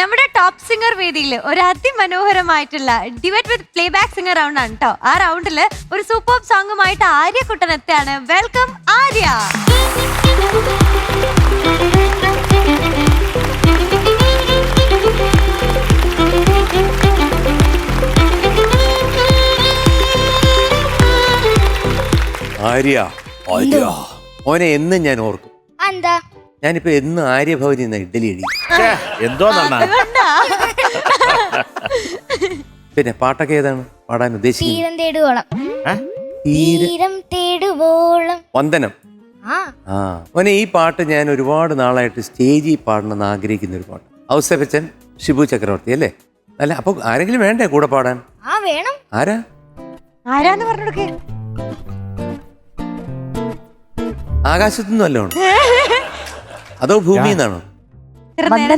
നമ്മുടെ top singer വേദിയിൽ ഒരു അതിമനോഹരമായിട്ടുള്ള duet with playback singer round ആണ് കേട്ടോ ആ റൗണ്ടിൽ ഒരു സൂപ്പർ സോങ്ങുമായിട്ട് ആര്യ കുട്ടൻ എത്തിയാണ്. വെൽക്കം ആര്യ. ആര്യ ആര്യ. മോനെ എന്നും ഞാൻ ഓർക്കും. എന്താ ഞാനിപ്പോ എന്നും ആര്യഭവനിൽ നിന്ന് ഇഡ്ഡലി ഇടി എന്തോന്നാണ്? അതുകൊണ്ടാ. പിന്നെ പാട്ടൊക്കെ ഏതാണ്? പാടാൻ ഉദ്ദേശിക്കുന്നത്? തീരം തേടുവോളം. തീരെ തീരം തേടുവോളം. വന്ദനം. ആ. ആ. മോനെ ഈ പാട്ട് ഞാൻ ഒരുപാട് നാളായിട്ട് സ്റ്റേജിൽ പാടണമെന്ന് ആഗ്രഹിക്കുന്ന ഒരു പാട്ട് ഔസഫച്ചൻ ഷിബു ചക്രവർത്തി അല്ലേ? അല്ല അപ്പൊ ആരെങ്കിലും വേണ്ടേ കൂടെ പാടാൻ? ആ വേണം. ആരാ? ആരാന്ന് പറഞ്ഞോടക്കെ ആകാശത്തുനിന്നും വല്ലോണം അതോ ഭൂമി എന്നാണോ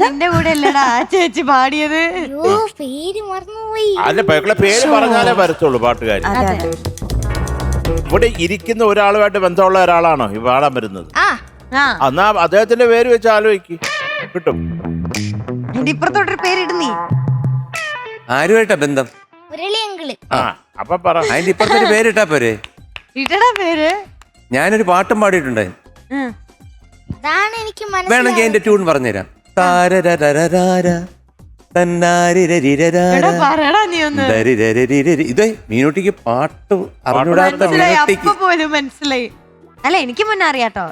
നിന്റെ കൂടെ അല്ലടാ ആ ചേച്ചി പാടിയത്. അയ്യോ പേര് മറന്നുപോയി. അല്ല പെക്കളെ പേര് പറഞ്ഞാലേ വരത്തുള്ളൂ പാട്ടുകാരി. ഇവിടെ ഇരിക്കുന്ന ഒരാളുമായിട്ട് ബന്ധമുള്ള ഒരാളാണോ ഈ പാടാൻ വരുന്നത്? ആ. ആ. എന്നാ അദ്ദേഹത്തിന്റെ പേര് വെച്ച് ആലോചിക്ക്. കിട്ടും. എന്റെ ഇപ്പുറത്തോട്ടൊരു പേരിടുന്നീ ആരുമായിട്ടാ ബന്ധം? മുരളിയങ്കിൾ. ആ അപ്പൊ പറ. അതിന്റെ ഇപ്പുറത്തൊരു പേരിട്ടാ പോരെ. ഇട്ടടാ പേര്. ഞാനൊരു പാട്ടും പാടിയിട്ടുണ്ട് ഉം. അതാണ് എനിക്ക് വേണമെങ്കിൽ മനസ്സിലായത് അതിന്റെ ട്യൂൺ പറഞ്ഞുതരാം. താരരരരരാര, തന്നാരിരരിരരാര, എടാ പറയടാ നീ ഒന്ന്. ദരിരരിരിരി. ഇതേ മീനുട്ടിക്ക് പാട്ട് അറിഞ്ഞൂടാത്ത മനസ്സിലായി മീനുട്ടിക്ക്. പോലും മനസ്സിലായി. അല്ല എനിക്ക് മുന്നേ അറിയാട്ടോ.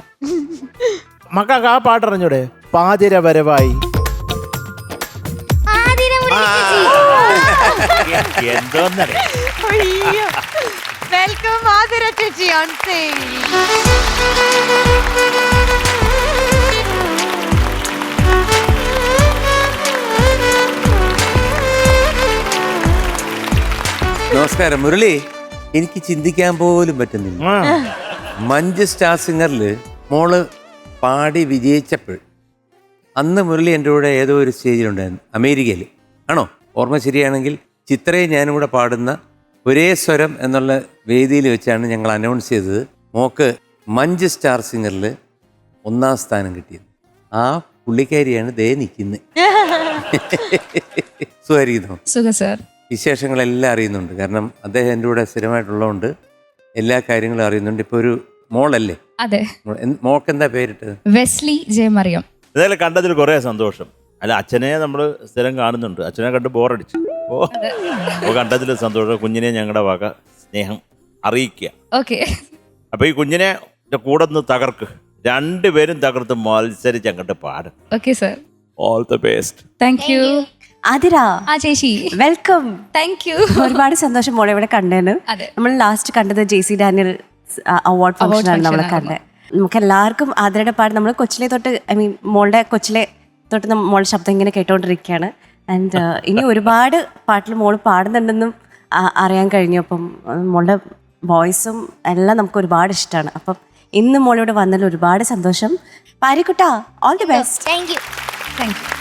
മക്കൾക്ക് ആ പാട്ട് അറിഞ്ഞൂടെ? പാതിര വരവായി. ആതിര എന്തോന്നറിയ? വെൽക്കം ആതിര ചേച്ചി ഓൺ സ്റ്റേജ് നമസ്കാരം. മുരളി എനിക്ക് ചിന്തിക്കാൻ പോലും പറ്റുന്നില്ല. മഞ്ച് സ്റ്റാർ സിംഗറിൽ മോൾ പാടി വിജയിച്ചപ്പോൾ അന്ന് മുരളി എന്റെ കൂടെ ഏതോ ഒരു സ്റ്റേജിലുണ്ടായിരുന്നു അമേരിക്കയിൽ ആണോ? ഓർമ്മ ശരിയാണെങ്കിൽ ചിത്രയെ ഞാനും കൂടെ പാടുന്ന ഒരേ സ്വരം എന്നുള്ള വേദിയിൽ വെച്ചാണ് ഞങ്ങൾ അനൗൺസ് ചെയ്തത്. മോക്ക് മഞ്ച് സ്റ്റാർ സിംഗറിൽ ഒന്നാം സ്ഥാനം കിട്ടിയത്. ആ പുള്ളിക്കാരിയാണ് ദേ നിൽക്കുന്നത് സുഖമായിരിക്കുന്നു? സുഖ സർ. വിശേഷങ്ങളെല്ലാം അറിയുന്നുണ്ട്. കാരണം അദ്ദേഹം എന്റെ കൂടെ സ്ഥിരമായിട്ടുള്ളതുകൊണ്ട് എല്ലാ കാര്യങ്ങളും അറിയുന്നുണ്ട്. ഇപ്പോൾ ഒരു മോളല്ലേ? അതെ. മോൾക്ക് എന്താ പേരിട്ട്? വെസ്ലി ജയമറിയം. ഇതായാലും കണ്ടതിൽ കുറെ സന്തോഷം. അല്ല അച്ഛനെ നമ്മൾ സ്ഥിരം കാണുന്നുണ്ട്. അച്ഛനെ കണ്ട് ബോറടിച്ചു. ഓ കണ്ടതിൽ സന്തോഷം. കുഞ്ഞിനെ ഞങ്ങളുടെ വക സ്നേഹം അറിയിക്കുക. ഓക്കെ. അപ്പൊ ഈ കുഞ്ഞിനെ കൂടെ നിന്ന് തകർക്ക്. രണ്ടുപേരും തകർത്ത് മത്സരിച്ച് അങ്ങോട്ട് പാടും okay sir. All the best thank you Athira. ആ ചേച്ചി. വെൽക്കം. താങ്ക് യു ഒരുപാട് സന്തോഷം മോളെ ഇവിടെ കണ്ടേന് നമ്മൾ ലാസ്റ്റ് കണ്ടത് J C Daniel award function ആണ് നമ്മൾ കണ്ടത്. നമുക്ക് എല്ലാവർക്കും ആതിരയുടെ പാട്ട് നമ്മൾ കൊച്ചിലെ തൊട്ട് ഐ മീൻ മോളുടെ കൊച്ചിലെ തൊട്ട് മോളെ മോളുടെ ശബ്ദം ഇങ്ങനെ കേട്ടോണ്ടിരിക്കുകയാണ് ആൻഡ് ഇനി ഒരുപാട് പാട്ടിൽ മോൾ പാടുന്നുണ്ടെന്നും അറിയാൻ കഴിഞ്ഞു. അപ്പം മോളുടെ വോയിസും എല്ലാം നമുക്ക് ഒരുപാട് ഇഷ്ടമാണ് അപ്പം ഇന്ന് മോളിവിടെ വന്നതിൽ ഒരുപാട് സന്തോഷം. പാരിക്കുട്ട all the best thank you thank you